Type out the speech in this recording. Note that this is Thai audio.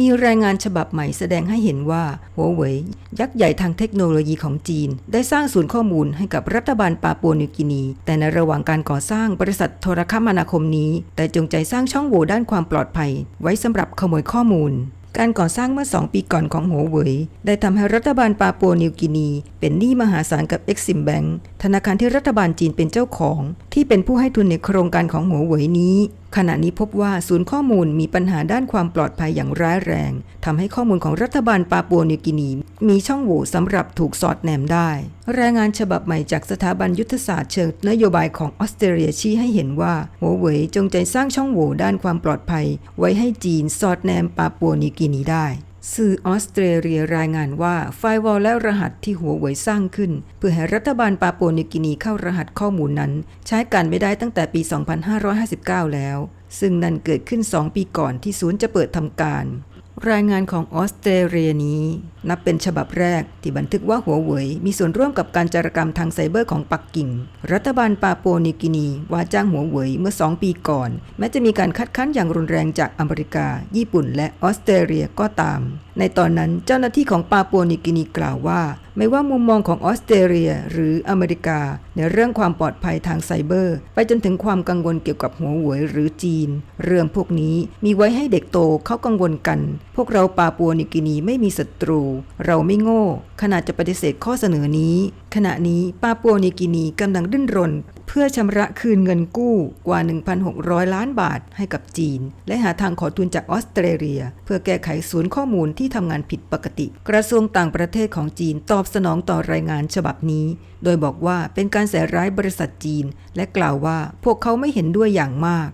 มีรายงานฉบับใหม่แสดงให้เห็นว่าหัวเว่ยยักษ์ใหญ่ทางเทคโนโลยีของจีน ได้สร้างศูนย์ข้อมูลให้กับรัฐบาลปาปัวนิวกินี แต่ในระหว่างการก่อสร้างบริษัทโทรคมนาคมนี้ แต่จงใจสร้างช่องโหว่ด้านความปลอดภัย ไว้สำหรับขโมยข้อมูลการก่อสร้างเมื่อ 2 ปีก่อนของหัวเว่ยได้ทำให้รัฐบาลปาปัวนิวกินี เป็นหนี้มหาศาลกับ Exim Bank ธนาคารที่รัฐบาลจีนเป็นเจ้าของ ที่เป็นผู้ให้ทุนในโครงการของหัวเว่ยนี้ ขณะนี้พบว่าศูนย์ข้อมูลมีปัญหาด้านความปลอดภัยอย่างร้ายแรงทำให้ข้อมูลของรัฐบาลปาปัวนิวกินี มีช่องโหว่สำหรับถูกสอดแนมได้ รายงานฉบับใหม่จากสถาบันยุทธศาสตร์เชิงนโยบายของออสเตรเลียชี้ให้เห็นว่าหัวเว่ยจงใจสร้างช่องโหว่ด้านความปลอดภัย ไว้ให้จีนสอดแนมปาปัวนิวกินีได้สื่อออสเตรเลียรายงานว่าไฟวอลและรหัสที่หัวเว่ยสร้างขึ้น เพื่อให้รัฐบาลปาปัวนิวกินีเข้ารหัสข้อมูลนั้น ใช้การไม่ได้ตั้งแต่ปี 2559 แล้ว ซึ่งนั่นเกิดขึ้น 2 ปีก่อนที่ศูนย์จะเปิดทำการ รายงานของออสเตรเลียนี้ นับเป็นฉบับแรกที่บันทึกว่าหัวเว่ยมีส่วนร่วมกับการจารกรรมทางไซเบอร์ของปักกิ่ง รัฐบาลปาปัวนิวกินีว่าจ้างหัวเว่ยเมื่อ 2 ปีก่อน แม้จะมีการคัดค้านอย่างรุนแรงจากอเมริกา ญี่ปุ่น และออสเตรเลียก็ตาม ในตอนนั้นเจ้าหน้าที่ของปาปัวนิวกินีกล่าวว่า ไม่ว่ามุมมองของออสเตรเลียหรืออเมริกา ในเรื่องความปลอดภัยทางไซเบอร์ ไปจนถึงความกังวลเกี่ยวกับหัวเว่ยหรือจีน เรื่องพวกนี้มีไว้ให้เด็กโตเขากังวลกัน พวกเราปาปัวนิกินีไม่มีศัตรู เราไม่โง่ ขนาดจะปฏิเสธข้อเสนอนี้ ขณะนี้ปาปัวนิกินีกำลังดิ้นรน พื่อชำระคืนเงินกู้กว่า 1,600 ล้านบาทให้กับจีน และหาทางขอทุนจากออสเตรเลีย เพื่อแก้ไขศูนย์ข้อมูลที่ทำงานผิดปกติ กระทรวงต่างประเทศของจีนตอบสนองต่อรายงานฉบับนี้ โดยบอกว่าเป็นการแสร้ายบริษัทจีน และกล่าวว่าพวกเขาไม่เห็นด้วยอย่างมาก